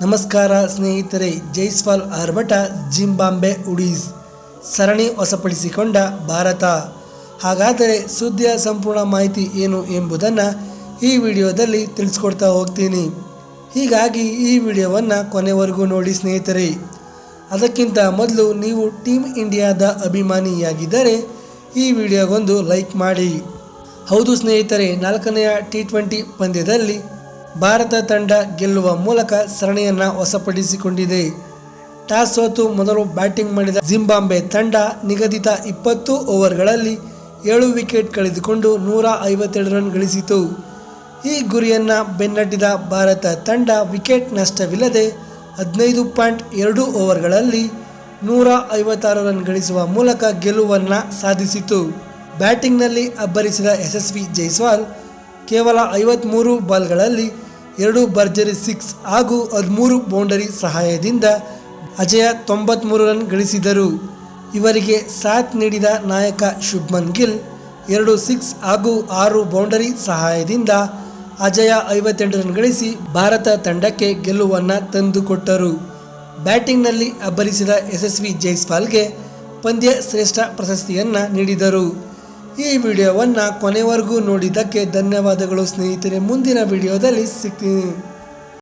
ನಮಸ್ಕಾರ ಸ್ನೇಹಿತರೆ, ಜೈಸ್ವಾಲ್ ಆರ್ಭಟ, ಜಿಂಬಾಂಬೆ, ಉಡೀಸ್. ಸರಣಿ ವಶಪಡಿಸಿಕೊಂಡ ಭಾರತ. ಹಾಗಾದರೆ ಸುದ್ದಿಯ ಸಂಪೂರ್ಣ ಮಾಹಿತಿ ಏನು ಎಂಬುದನ್ನು ಈ ವಿಡಿಯೋದಲ್ಲಿ ತಿಳಿಸ್ಕೊಡ್ತಾ ಹೋಗ್ತೀನಿ. ಹೀಗಾಗಿ ಈ ವಿಡಿಯೋವನ್ನು ಕೊನೆವರೆಗೂ ನೋಡಿ ಸ್ನೇಹಿತರೆ. ಅದಕ್ಕಿಂತ ಮೊದಲು ನೀವು ಟೀಮ್ ಇಂಡಿಯಾದ ಅಭಿಮಾನಿಯಾಗಿದ್ದರೆ ಈ ವಿಡಿಯೋಗೊಂದು ಲೈಕ್ ಮಾಡಿ. ಹೌದು ಸ್ನೇಹಿತರೆ, ನಾಲ್ಕನೆಯ ಟಿ ಟ್ವೆಂಟಿ ಪಂದ್ಯದಲ್ಲಿ ಭಾರತ ತಂಡ ಗೆಲ್ಲುವ ಮೂಲಕ ಸರಣಿಯನ್ನು ವಶಪಡಿಸಿಕೊಂಡಿದೆ. ಟಾಸ್ ಸೋತು ಮೊದಲು ಬ್ಯಾಟಿಂಗ್ ಮಾಡಿದ ಜಿಂಬಾಂಬೆ ತಂಡ ನಿಗದಿತ ಇಪ್ಪತ್ತು ಓವರ್ಗಳಲ್ಲಿ ಏಳು ವಿಕೆಟ್ ಕಳೆದುಕೊಂಡು ನೂರ ಐವತ್ತೆರಡು ರನ್ ಗಳಿಸಿತು. ಈ ಗುರಿಯನ್ನು ಬೆನ್ನಟ್ಟಿದ ಭಾರತ ತಂಡ ವಿಕೆಟ್ ನಷ್ಟವಿಲ್ಲದೆ ಹದಿನೈದು ಪಾಯಿಂಟ್ ಎರಡು ಓವರ್ಗಳಲ್ಲಿ ನೂರ ಐವತ್ತಾರು ರನ್ ಗಳಿಸುವ ಮೂಲಕ ಗೆಲುವನ್ನು ಸಾಧಿಸಿತು. ಬ್ಯಾಟಿಂಗ್ನಲ್ಲಿ ಅಬ್ಬರಿಸಿದ ಯಶಸ್ವಿ ಜೈಸ್ವಾಲ್ ಕೇವಲ ಐವತ್ತ್ಮೂರು ಬಾಲ್ಗಳಲ್ಲಿ ಎರಡು ಭರ್ಜರಿ ಸಿಕ್ಸ್ ಹಾಗೂ ಹದಿಮೂರು ಬೌಂಡರಿ ಸಹಾಯದಿಂದ ಅಜಯ ತೊಂಬತ್ತ್ಮೂರು ರನ್ ಗಳಿಸಿದರು. ಇವರಿಗೆ ಸಾಥ್ ನೀಡಿದ ನಾಯಕ ಶುಭ್ಮನ್ ಗಿಲ್ ಎರಡು ಸಿಕ್ಸ್ ಹಾಗೂ ಆರು ಬೌಂಡರಿ ಸಹಾಯದಿಂದ ಅಜಯ ಐವತ್ತೆಂಟು ರನ್ ಗಳಿಸಿ ಭಾರತ ತಂಡಕ್ಕೆ ಗೆಲುವನ್ನು ತಂದುಕೊಟ್ಟರು. ಬ್ಯಾಟಿಂಗ್ನಲ್ಲಿ ಅಬ್ಬರಿಸಿದ ಯಶಸ್ವಿ ಜೈಸ್ವಾಲ್ಗೆ ಪಂದ್ಯ ಶ್ರೇಷ್ಠ ಪ್ರಶಸ್ತಿಯನ್ನು ನೀಡಿದರು. ಈ ವಿಡಿಯೋವನ್ನು ಕೊನೆವರೆಗೂ ನೋಡಿದ್ದಕ್ಕೆ ಧನ್ಯವಾದಗಳು ಸ್ನೇಹಿತರೆ. ಮುಂದಿನ ವಿಡಿಯೋದಲ್ಲಿ ಸಿಗ್ತೀನಿ.